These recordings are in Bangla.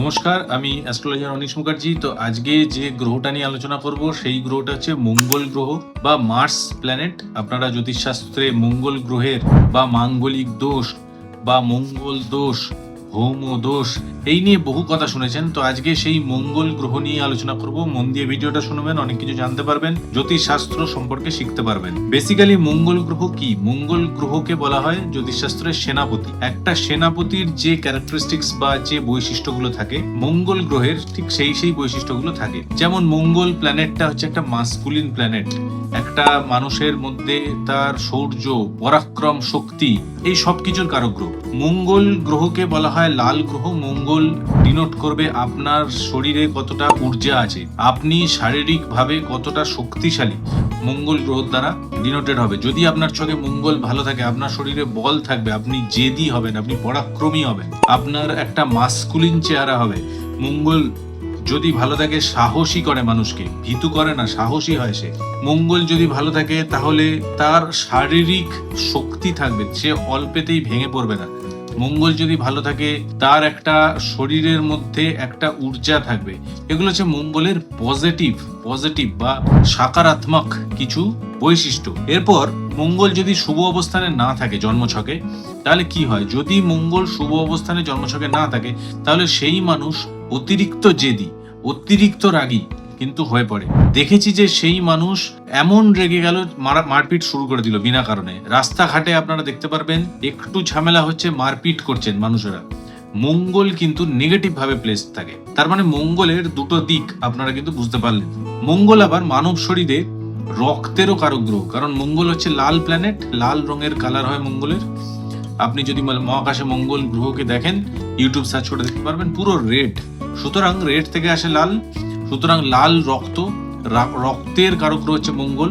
নমস্কার, আমি অ্যাস্ট্রোলজার অনিশ মুখার্জি। তো আজকে যে গ্রহটা নিয়ে আলোচনা করব, সেই গ্রহটা হচ্ছে মঙ্গল গ্রহ বা মার্স প্ল্যানেট আপনারা জ্যোতিষশাস্ত্রে মঙ্গল গ্রহের বা মাঙ্গলিক দোষ বা মঙ্গল দোষ হোম ও দোষ। এই নিয়ে বহু কথা শুনেছেন। তো আজকে সেই মঙ্গল গ্রহ নিয়ে আলোচনা করব। মন দিয়ে ভিডিওটা শুনবেন, অনেক কিছু জানতে পারবেন, জ্যোতিষশাস্ত্র সম্পর্কে শিখতে পারবেন। বেসিক্যালি মঙ্গল গ্রহ কি? মঙ্গল গ্রহকে বলা হয় জ্যোতিষশাস্ত্রের সেনাপতি। একটা সেনাপতির যে ক্যারেক্টারিস্টিক্স বা যে বৈশিষ্ট্যগুলো থাকে, মঙ্গল গ্রহের ঠিক সেই সেই বৈশিষ্ট্যগুলো থাকে। যেমন মঙ্গল প্ল্যানেটটা হচ্ছে একটা মাস্কুলিন প্ল্যানেট একটা মানুষের মধ্যে তার শৌর্য পরাক্রম, শক্তি এই সব কিছুর কারক গ্রহ। মঙ্গল গ্রহকে বলা হয় লাল গ্রহ। মঙ্গল ডিনোট করবে আপনার শরীরে কতটা ঊর্জা আছে। আপনি শারীরিকভাবে কতটা শক্তিশালী। মঙ্গল গ্রহ দ্বারা ডিনোটেড হবে। যদি আপনার চোখে মঙ্গল ভালো থাকে, আপনার শরীরে বল থাকবে, আপনি জেদি হবেন, আপনি পরাক্রমী হবেন, আপনার একটা মাস্কুলিন চেহারা হবে। মঙ্গল যদি ভালো থাকে সাহসী করে মানুষকে, ভীতু করে না, সাহসী হয় সে। মঙ্গল যদি ভালো থাকে, তাহলে তার শারীরিক শক্তি থাকবে, সে অল্পেতেই ভেঙে পড়বে না। মঙ্গল যদি ভালো থাকে, তার একটা শরীরের মধ্যে একটা ঊর্জা থাকবে। এগুলো হচ্ছে মঙ্গলের পজিটিভ পজিটিভ বা সাকারাত্মক কিছু বৈশিষ্ট্য। এরপর মঙ্গল যদি শুভ অবস্থানে না থাকে জন্মছকে, তাহলে কি হয়? যদি মঙ্গল শুভ অবস্থানে জন্মছকে না থাকে, তাহলে সেই মানুষ অতিরিক্ত জেদি। অতিরিক্ত রাগী কিন্তু হয়ে পড়ে। দেখেছি যে সেই মানুষ এমন রেগে গেল মারপিট শুরু করে দিল বিনা কারণে। রাস্তাঘাটে আপনারা দেখতে পারবেন, একটু ঝামেলা হচ্ছে, মারপিট করছেন মানুষেরা। মঙ্গল কিন্তু নেগেটিভ ভাবে প্লেস থাকে। তার মানে মঙ্গলের দুটো দিক আপনারা কিন্তু বুঝতে পারলেন। মঙ্গল আবার মানব শরীরে রক্তেরও কারক গ্রহ কারণ মঙ্গল হচ্ছে লাল প্ল্যানেট লাল রঙের কালার হয় মঙ্গলের। আপনি যদি মহাকাশে মঙ্গল গ্রহকে দেখেন ইউটিউব সার্চ করে দেখতে পারবেন, পুরো রেড সুতরাং রেড থেকে আসে লাল, সুতরাং লাল রক্ত রক্তের কারক হচ্ছে মঙ্গল,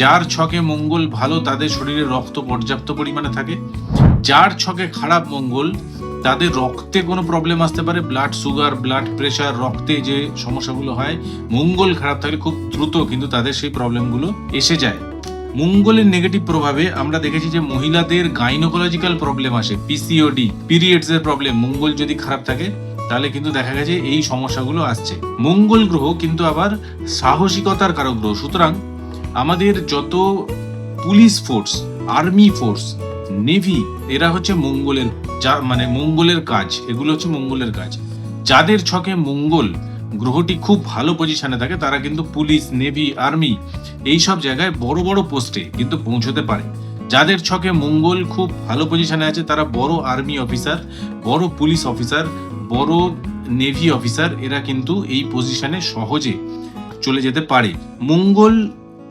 যার ছকে মঙ্গল ভালো তাদের শরীরে রক্ত পর্যাপ্ত পরিমাণে থাকে, যার ছকে খারাপ মঙ্গল তাদের রক্তে কোনো প্রবলেম আসতে পারে ব্লাড সুগার ব্লাড প্রেশার রক্তে যে সমস্যাগুলো হয়, মঙ্গল খারাপ থাকলে খুব দ্রুত কিন্তু তাদের সেই প্রবলেমগুলো এসে যায়। মঙ্গলের নেগেটিভ প্রভাবে আমরা দেখেছি যে মহিলাদের গাইনোকোলজিক্যাল প্রবলেম আসে পিসিওডি পিরিয়ডস এর প্রবলেম মঙ্গল যদি খারাপ থাকে তাহলে কিন্তু দেখা গেছে এই সমস্যাগুলো আসছে। মঙ্গল গ্রহ কিন্তু আবার সাহসিকতার কারক গ্রহ। সুতরাং আমাদের যত police force, army force, navy, এরা হচ্ছে মঙ্গলের যা মানে মঙ্গলের কাজ। এগুলো হচ্ছে মঙ্গলের কাজ। যাদের ছকে মঙ্গল গ্রহটি খুব ভালো পজিশনে থাকে, তারা কিন্তু পুলিশ, নেভি, আর্মি এই সব জায়গায় বড় বড় পোস্টে কিন্তু পৌঁছতে পারে। যাদের ছকে মঙ্গল খুব ভালো পজিশনে আছে, তারা বড় আর্মি অফিসার বড় পুলিশ অফিসার বড় নেভি অফিসার এরা কিন্তু এই পজিশনে সহজে চলে যেতে পারে। মঙ্গল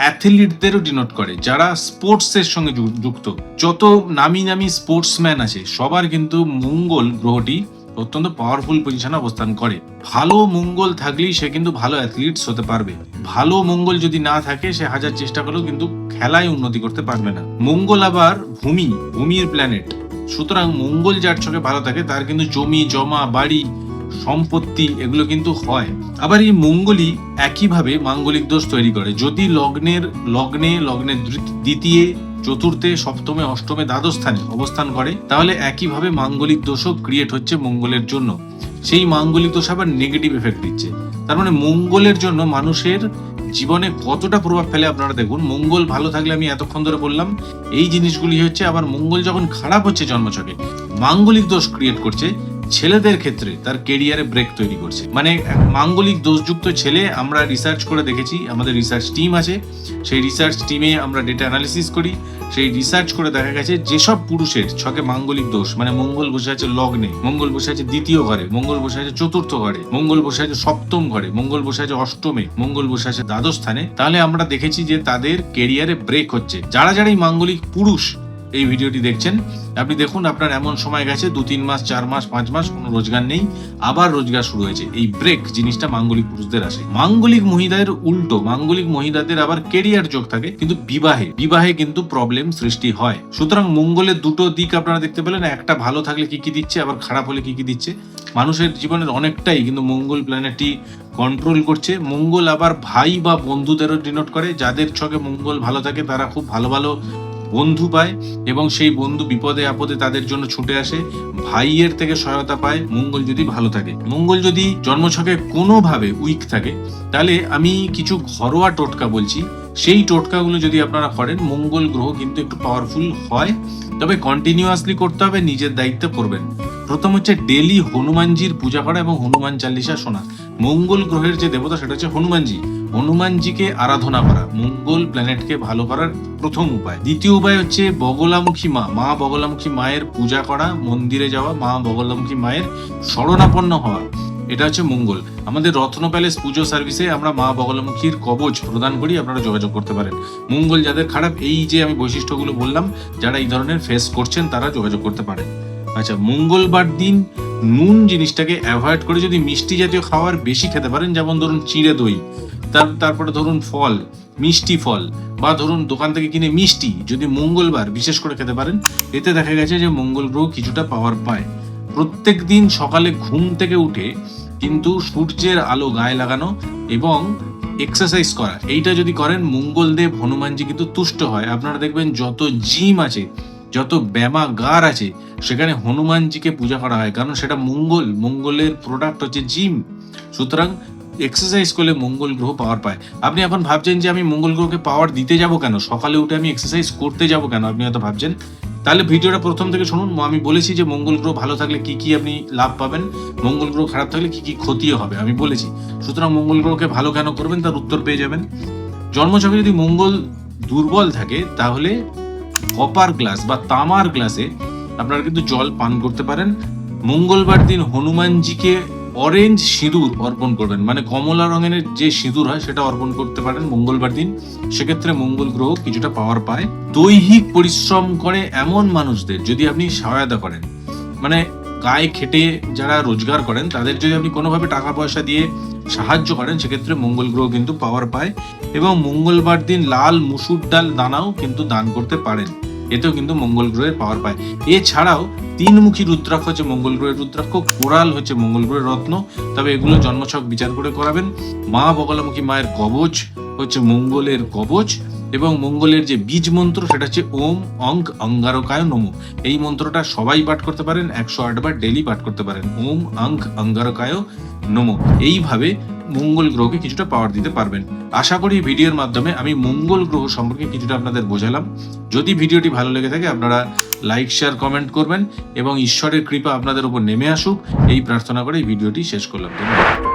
অ্যাথলিটদেরও ডিনোট করে, যারা স্পোর্টসের সঙ্গে যুক্ত। যত নামি নামি স্পোর্টসম্যান আছে, সবার কিন্তু মঙ্গল গ্রহটি অত্যন্ত পাওয়ারফুল পজিশনে অবস্থান করে। ভালো মঙ্গল থাকলেই সে কিন্তু ভালো অ্যাথলিটস হতে পারবে। ভালো মঙ্গল যদি না থাকে, সে হাজার চেষ্টা করেও কিন্তু খেলায় উন্নতি করতে পারবে না। মঙ্গল আবার ভূমি, ভূমির প্ল্যানেট সুতরাং মঙ্গল যার চোখে ভালো থাকে, তার কিন্তু জমি, জমা, বাড়ি, সম্পত্তি এগুলো কিন্তু হয়। আবার এই মঙ্গলই একইভাবে মাঙ্গলিক দোষ তৈরি করে। যদি লগ্নের, লগ্নে, লগ্নের দ্বিতীয় চতুর্থে, সপ্তমে, অষ্টমে দ্বাদশ স্থানে অবস্থান করে, তাহলে একইভাবে মাঙ্গলিক দোষও ক্রিয়েট হচ্ছে মঙ্গলের জন্য। সেই মাঙ্গলিক দোষ আবার নেগেটিভ এফেক্ট দিচ্ছে। তার মানে মঙ্গলের জন্য মানুষের জীবনে কতটা প্রভাব ফেলে আপনারা দেখুন, মঙ্গল ভালো থাকলে আমি এতক্ষণ ধরে বললাম, এই জিনিসগুলি হচ্ছে আবার মঙ্গল যখন খারাপ হচ্ছে জন্মছকে, মাঙ্গলিক দোষ ক্রিয়েট করছে ছেলেদের ক্ষেত্রে তার কেরিয়ারে ব্রেক তৈরি করছে। মানে মাঙ্গলিক দোষযুক্ত ছেলে আমরা রিসার্চ করে দেখেছি, আমাদের রিসার্চ টিম আছে। সেই রিসার্চ টিমে আমরা ডেটা অ্যানালিসিস করি। সেই রিসার্চ করে দেখা গেছে যেসব পুরুষের ছকে মাঙ্গলিক দোষ মানে মঙ্গল বসে আছে লগ্নে, মঙ্গল বসে আছে দ্বিতীয় ঘরে, মঙ্গল বসে আছে চতুর্থ ঘরে, মঙ্গল বসে আছে সপ্তম ঘরে, মঙ্গল বসে আছে অষ্টমে, মঙ্গল বসে আছে দ্বাদশ স্থানে, তাহলে আমরা দেখেছি যে তাদের কেরিয়ারে ব্রেক হচ্ছে। যারা যারা এই মাঙ্গলিক পুরুষ এই ভিডিওটি দেখছেন। আপনি দেখুন, আপনার এমন সময় গেছে, দু, তিন মাস, চার মাস, পাঁচ মাস, কোনো রোজগার নেই। আবার রোজগার শুরু হয়েছে। এই ব্রেক জিনিসটা মাঙ্গলিক পুরুষদের আসে। মাঙ্গলিক মহিলাদের উল্টো, মাঙ্গলিক মহিলাদের আবার কেরিয়ার যোগ থাকে, কিন্তু বিবাহে। বিবাহে কিন্তু প্রবলেম সৃষ্টি হয়। সুতরাং মঙ্গলের দুটো দিক আপনারা দেখতে পেলেন। একটা ভালো থাকলে কি কি দিচ্ছে, আবার খারাপ হলে কি কি দিচ্ছে। মানুষের জীবনের অনেকটাই কিন্তু মঙ্গল প্ল্যানেটটি কন্ট্রোল করছে। মঙ্গল আবার ভাই বা বন্ধুদেরও ডিনোট করে। যাদের ছকে মঙ্গল ভালো থাকে, তারা খুব ভালো ভালো বন্ধু পায় এবং সেই বন্ধু বিপদে আপদে তাদের জন্য ছুটে আসে, ভাইয়ের থেকে সহায়তা পায়, মঙ্গল যদি ভালো থাকে। মঙ্গল যদি জন্মছকে কোনোভাবে উইক থাকে, তাহলে আমি কিছু ঘরোয়া টোটকা বলছি। সেই টোটকাগুলো যদি আপনারা করেন, মঙ্গল গ্রহ কিন্তু একটু পাওয়ারফুল হয়। তবে কন্টিনিউয়াসলি করতে হবে, নিজের দায়িত্ব করবেন। প্রথম হচ্ছে ডেলি হনুমানজির পূজা করা এবং হনুমান চালিসা শোনা। মঙ্গল গ্রহের যে দেবতা, সেটা হচ্ছে হনুমানজি। হনুমানজিকে আরাধনা করা, মঙ্গল প্ল্যানেটকে ভালো করার প্রথম উপায়। দ্বিতীয় উপায় হচ্ছে বগলামুখী মা। মা বগলামুখী মায়ের পূজা করা, মন্দিরে যাওয়া, মা বগলামুখী মায়ের শরণাপন্ন হওয়া। এটা হচ্ছে মঙ্গল। আমাদের রত্ন প্যালেস পুজো সার্ভিসে আমরা মা বগলামুখীর কবচ প্রদান করি, আপনারা যোগাযোগ করতে পারেন। মঙ্গল যাদের খারাপ, এই যে আমি বৈশিষ্ট্যগুলো বললাম, যারা এই ধরনের ফেস করছেন, তারা যোগাযোগ করতে পারেন। আচ্ছা মঙ্গলবার দিন নুন জিনিসটাকে অ্যাভয়েড করে যদি মিষ্টি জাতীয় খাবার বেশি খেতে পারেন, যেমন ধরুন চিড়ে দই, তার, তারপরে ধরুন ফল, মিষ্টি ফল, বা ধরুন দোকান থেকে কিনে মিষ্টি যদি মঙ্গলবার বিশেষ করে খেতে পারেন, এতে দেখা গেছে যে মঙ্গল গ্রহ কিছুটা পাওয়ার পায়। প্রত্যেক দিন সকালে ঘুম থেকে উঠে কিন্তু সূর্যের আলো গায়ে লাগানো এবং এক্সারসাইজ করা, এইটা যদি করেন মঙ্গলদেব হনুমানজি কিন্তু তুষ্ট হয়। আপনারা দেখবেন যত জিম আছে যত ব্যায়ামাগার আছে, সেখানে হনুমানজিকে পূজা করা হয়। কারণ সেটা মঙ্গল, মঙ্গলের প্রোডাক্ট হচ্ছে জিম। সুতরাং এক্সারসাইজ করলে মঙ্গল গ্রহ পাওয়ার পায়। আপনি এখন ভাবছেন যে আমি মঙ্গল গ্রহকে পাওয়ার দিতে যাব কেন? সকালে উঠে আমি এক্সারসাইজ করতে যাব কেন? আপনি হয়তো ভাবছেন। তাহলে ভিডিওটা প্রথম থেকে শুনুন। আমি বলেছি যে মঙ্গল গ্রহ ভালো থাকলে কি কি আপনি লাভ পাবেন? মঙ্গল গ্রহ খারাপ থাকলে কি কি ক্ষতিও হবে? আমি বলেছি। সুতরাং মঙ্গল গ্রহকে ভালো কেন করবেন? তার উত্তর পেয়ে যাবেন। জন্মছকে যদি মঙ্গল দুর্বল থাকে, তাহলে কপার গ্লাস বা তামার গ্লাসে আপনারা কিন্তু জল পান করতে পারেন। মঙ্গলবার দিন হনুমানজিকে অরেঞ্জ সিঁদুর অর্পণ করবেন। মানে কমলা রঙের যে সিঁদুর হয় সেটা অর্পণ করতে পারেন মঙ্গলবার দিন। সেক্ষেত্রে মঙ্গল গ্রহ কিছুটা পাওয়ার পায়। দৈহিক পরিশ্রম করে এমন মানুষদের যদি আপনি সহায়তা করেন। মানে গায়ে খেটে যারা রোজগার করেন, তাদের যদি আপনি কোনোভাবে টাকা পয়সা দিয়ে সাহায্য করেন, সেক্ষেত্রে মঙ্গল গ্রহ কিন্তু পাওয়ার পায় এবং মঙ্গলবার দিন লাল মুসুর ডাল দানাও কিন্তু দান করতে পারেন। এতেও কিন্তু মঙ্গল গ্রহের পাওয়ার পায়। এছাড়াও তিনমুখী রুদ্রাক্ষ হচ্ছে মঙ্গল গ্রহের রুদ্রাক্ষ, কোরাল হচ্ছে মঙ্গল গ্রহের রত্ন। তবে এগুলো জন্মছক বিচার করে করাবেন। মা বগলামুখী মায়ের কবচ হচ্ছে মঙ্গলের কবচ। এবং মঙ্গলের যে বীজ মন্ত্র, সেটা হচ্ছে ওম, অঙ্ক, অঙ্গারকায় নমো। এই মন্ত্রটা সবাই পাঠ করতে পারেন, একশো আটবার ডেলি পাঠ করতে পারেন। ওম, অঙ্ক, অঙ্গারকায় নমো। এইভাবে মঙ্গল গ্রহকে কিছুটা পাওয়ার দিতে পারবেন। আশা করি ভিডিওর মাধ্যমে আমি মঙ্গল গ্রহ সম্পর্কে কিছুটা আপনাদের বোঝালাম। যদি ভিডিওটি ভালো লেগে থাকে, আপনারা লাইক শেয়ার কমেন্ট করবেন এবং ঈশ্বরের কৃপা আপনাদের উপর নেমে আসুক। এই প্রার্থনা করে এই ভিডিওটি শেষ করলাম। ধন্যবাদ।